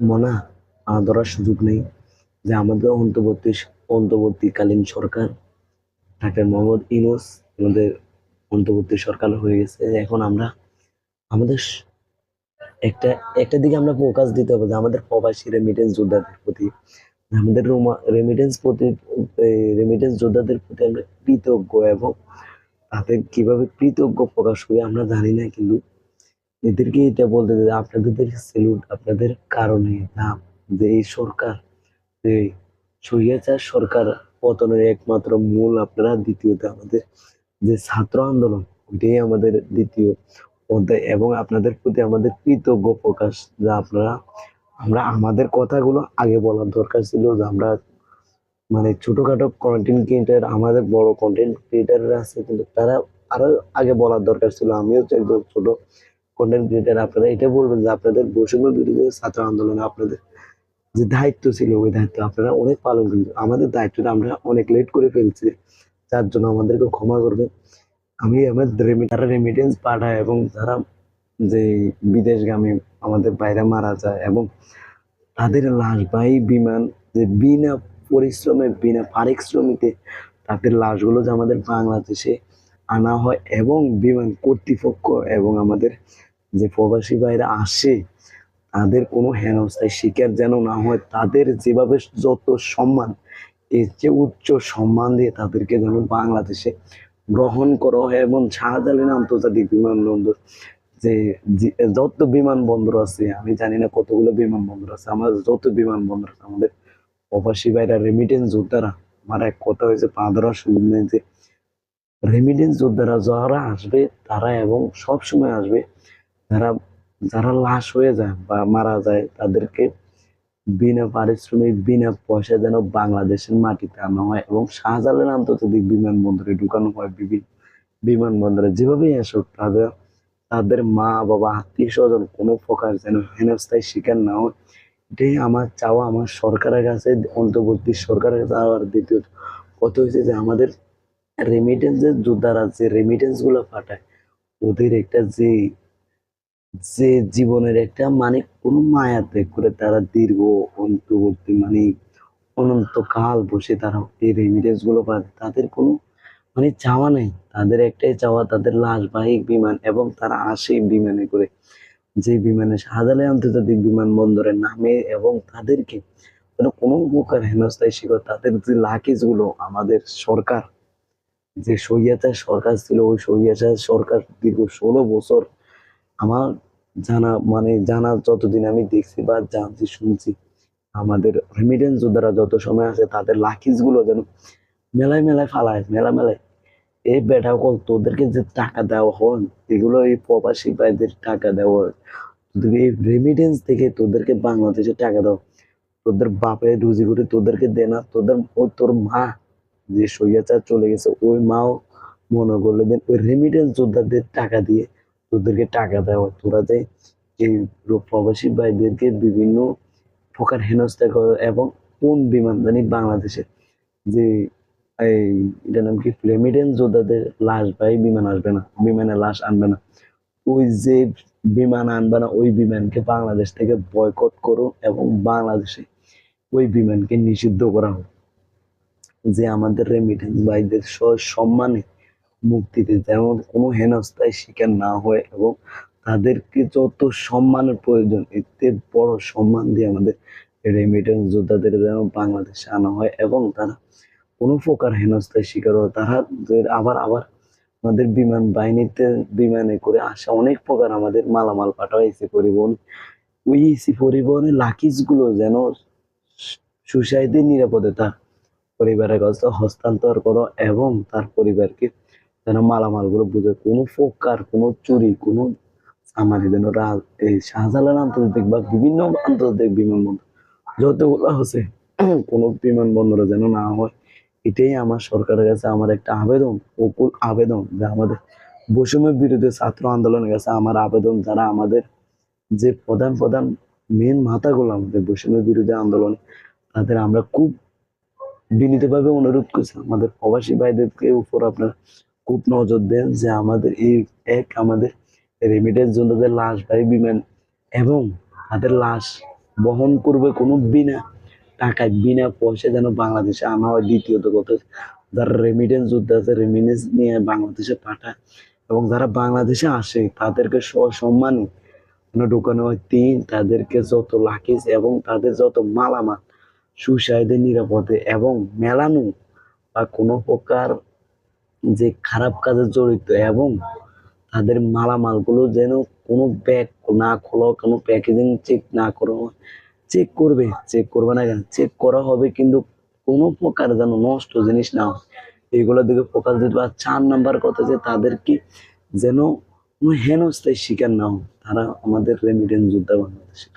মনা আহ, ধরার সুযোগ নেই যে আমাদের অন্তর্বর্তী অন্তর্বর্তীকালীন সরকার ডাক্তার মোহাম্মদ ইউনূস আমাদের অন্তর্বর্তী সরকার হয়ে গেছে। এখন আমরা আমাদের একটা একটা দিকে আমরা ফোকাস দিতে হবে যে আমাদের প্রবাসী রেমিটেন্স যোদ্ধাদের প্রতি আমাদের রোমা রেমিটেন্স প্রতি রেমিটেন্স যোদ্ধাদের প্রতি আমরা কৃতজ্ঞ এবং তাদের কীভাবে কৃতজ্ঞ প্রকাশ করি আমরা জানি না কিন্তু এদেরকে এটা বলতে যে আপনাদের সেলুট আপনাদের কারণে না, যে এই সরকার, যে স্বৈরাচার সরকার পতনের একমাত্র মূল আপনারা দ্বিতীয়ত আমাদের যে ছাত্র আন্দোলন, ওইটাই আমাদের দ্বিতীয় অধ্যায় এবং আপনাদের প্রতি আমাদের কৃতজ্ঞ প্রকাশ যা আপনারা, আমরা আমাদের কথাগুলো আগে বলার দরকার ছিল যে আমরা মানে ছোটখাটো কন্টেন্ট ক্রিয়েটার আমাদের বড় কন্টেন্ট ক্রিয়েটাররা আছে, কিন্তু তারা আরও আগে বলার দরকার ছিল। আমিও একদম ছোট কন্টেন্ট ক্রিয়েটার আপনারা এটা বলবেন যে আপনাদের বৈষম্য বিরোধী ছাত্র আন্দোলনে আপনাদের যে দায়িত্ব ছিল, ওই দায়িত্ব আপনারা অনেক পালন করেছেন। আমাদের দায়িত্বটা আমরা অনেক লেট করে ফেলছি, যার জন্য আমাদেরকে ক্ষমা করবেন আমি আমার তারা রেমিটেন্স পাঠায় এবং তারা যে বিদেশগামী আমাদের বাইরে মারা যায় এবং তাদের লাশবাহী বিমান যে বিনা পরিশ্রমে, বিনা পারিশ্রমিকে তাদের লাশগুলো যে আমাদের বাংলাদেশে আনা হয় এবং বিমান কর্তৃপক্ষ এবং আমাদের যে প্রবাসী বাইরে আসে, তাদের কোনো হেনস্থায় শিকার যেন না হয়, তাদের যেভাবে যত সম্মান, এর যে উচ্চ সম্মান দিয়ে তাদেরকে যেন বাংলাদেশে গ্রহণ করা হয় এবং শাহজালাল আন্তর্জাতিক বিমানবন্দর যে যত বিমানবন্দর আছে, আমি জানি না কতগুলো বিমানবন্দর আছে আমাদের যত বিমানবন্দর আছে, আমাদের প্রবাসী বাইরা রেমিটেন্স যোদ্ধারা, আমার এক কথা হয়েছে পা ধরার সুযোগ নেই যে রেমিটেন্স যোদ্ধারা যারা আসবে, তারা এবং সব সময় আসবে, যারা যারা লাশ হয়ে যায় বা মারা যায়, তাদেরকে বিনা পারিশ্রমিক, বিনা পয়সা যেন বাংলাদেশের মাটিতে আনা হয় এবং শাহজালাল আন্তর্জাতিক বিমানবন্দরে ঢুকানো হয় বিভিন্ন বিমানবন্দরে। যেভাবেই আসুক, তাদের তাদের মা, বাবা, আত্মীয় স্বজন কোনো প্রকার যেন হেনস্থায় শিকার না হয়। এটাই আমার চাওয়া, আমার সরকারের কাছে, অন্তর্বর্তী সরকারের কাছে আর দ্বিতীয় কথা হয়েছে যে আমাদের রেমিটেন্সের যোদ্ধারা যে রেমিটেন্সগুলো পাঠায় ওদের একটা যে যে জীবনের একটা মানে কোনো মায়া ত্যাগ করে তারা দীর্ঘ অন্তর্বর্তী মানে অনন্তকাল বসে তারা এই রেমিটেন্সগুলো পায় তাদের কোনো মানে চাওয়া নেই। তাদের একটাই চাওয়া, তাদের লাশবাহী বিমান এবং তারা আসে বিমানে করে। যে বিমানে শাহজালাল আন্তর্জাতিক বিমানবন্দরে নামে এবং তাদেরকে কোনো প্রকার হেনস্থায় শিকার তাদের যে লাকেজগুলো আমাদের সরকার যে সৈয়াচার সরকার ছিল, ওই সৈয়াচার সরকার দীর্ঘ ষোলো বছর আমার জানা মানে জানা যতদিন আমি দেখছি বা জানছি, শুনছি, আমাদের রেমিডেন্স যোদ্ধারা যত সময় আছে, তাদের লাকিজগুলো যেন মেলায় মেলায় ফালায় মেলা মেলায়। এই বেটা কল তোদেরকে যে টাকা দেওয়া হয়, এগুলো এই প্রবাসী ভাইদের টাকা দেওয়া হয়। তোদেরকে এই রেমিটেন্স থেকে তোদেরকে বাংলাদেশে টাকা দাও, তোদের বাপে রুজি করে তোদেরকে দে না তোদের তোর মা যে সৈয়াচার চলে গেছে, ওই মাও মনে করলে দেন ওই রেমিটেন্স যোদ্ধাদের টাকা দিয়ে তোদেরকে টাকা দেওয়া। তোরা যে এই প্রবাসী ভাইদেরকে বিভিন্ন প্রকার হেনস্থা করে এবং কোন বিমান জানি বাংলাদেশে যে এই এটার নাম কি? রেমিটেন্স যোদ্ধাদের লাশ ভাই বিমান আসবে না, বিমানে লাশ আনবে না। ওই যে বিমান আনবে না, ওই বিমানকে বাংলাদেশ থেকে বয়কট করুন এবং বাংলাদেশে ওই বিমানকে নিষিদ্ধ করা হোক। যে আমাদের রেমিটেন্স ভাইদের সম্মানে মুক্তিতে যেমন কোনো হেনস্থায় শিকার না হয় এবং তাদেরকে যত সম্মানের প্রয়োজন, এতে বড় সম্মান দিয়ে আমাদের রেমিটেন্স যোদ্ধাদের যেন বাংলাদেশে আনা হয় এবং তারা কোনো প্রকার হেনস্থায় শিকার হয়। তারা আবার আবার আমাদের বিমান বাহিনীতে বিমানে করে আসা অনেক প্রকার আমাদের মালামাল পাঠাইছে পরিবহন। ওই এসি পরিবহনের লাকিজগুলো যেন সুসাইডে নিরাপদে তার পরিবারের কাছে হস্তান্তর করো এবং তার পরিবারকে যেন মালামালগুলো বুঝে। কোনো প্রকার কোনো চুরি, কোনো সামারি যেন এই শাহজালাল আন্তর্জাতিক বা বিভিন্ন আন্তর্জাতিক বিমানবন্দর যতগুলো হচ্ছে কোনো বিমানবন্দরে যেন না হয়, এটাই আমার সরকারের কাছে আমার একটা আবেদন, অকুল আবেদন যে আমাদের বৈষম্যের বিরুদ্ধে ছাত্র আন্দোলনের কাছে আমার আবেদন যারা আমাদের যে প্রধান প্রধান মেন মাথাগুলো আমাদের বৈষম্যের বিরুদ্ধে আন্দোলন, তাদের আমরা খুব বিনীতভাবে অনুরোধ করছি, আমাদের প্রবাসী ভাইদেরকে উপর আপনারা খুব নজর দেন যে আমাদের এই এক আমাদের রেমিটেন্স যোদ্ধাদের লাশ ভাই বিমান এবং তাদের লাশ বহন করবে কোনো বিনা টাকায়, বিনা পয়সা যেন বাংলাদেশে আনা হয়। দ্বিতীয়ত কথা যারা রেমিটেন্স যুদ্ধ আছে রেমিটেন্স নিয়ে বাংলাদেশে পাঠায় এবং যারা বাংলাদেশে আসে, তাদেরকে সসম্মানে ঢুকানো হয়। তিন, তাদেরকে যত লাকিজ এবং তাদের যত মালামাল সুসাইডে নিরাপদে এবং মেলানো বা কোনো প্রকার যে খারাপ কাজে জড়িত এবং তাদের মালামালগুলো যেন কোনো ব্যাগ না খোলা কোনো প্যাকেজিং চেক না করা চেক করবে চেক করবে না কেন? চেক করা হবে কিন্তু কোনো প্রকার যেন নষ্ট জিনিস না হয়। এইগুলোর দিকে ফোকাস দিতে আর চার নাম্বার কথা যে তাদেরকে যেন হেনস্থায় শিকার না হয়। তারা আমাদের রেমিটেন্স যোদ্ধা বাংলাদেশে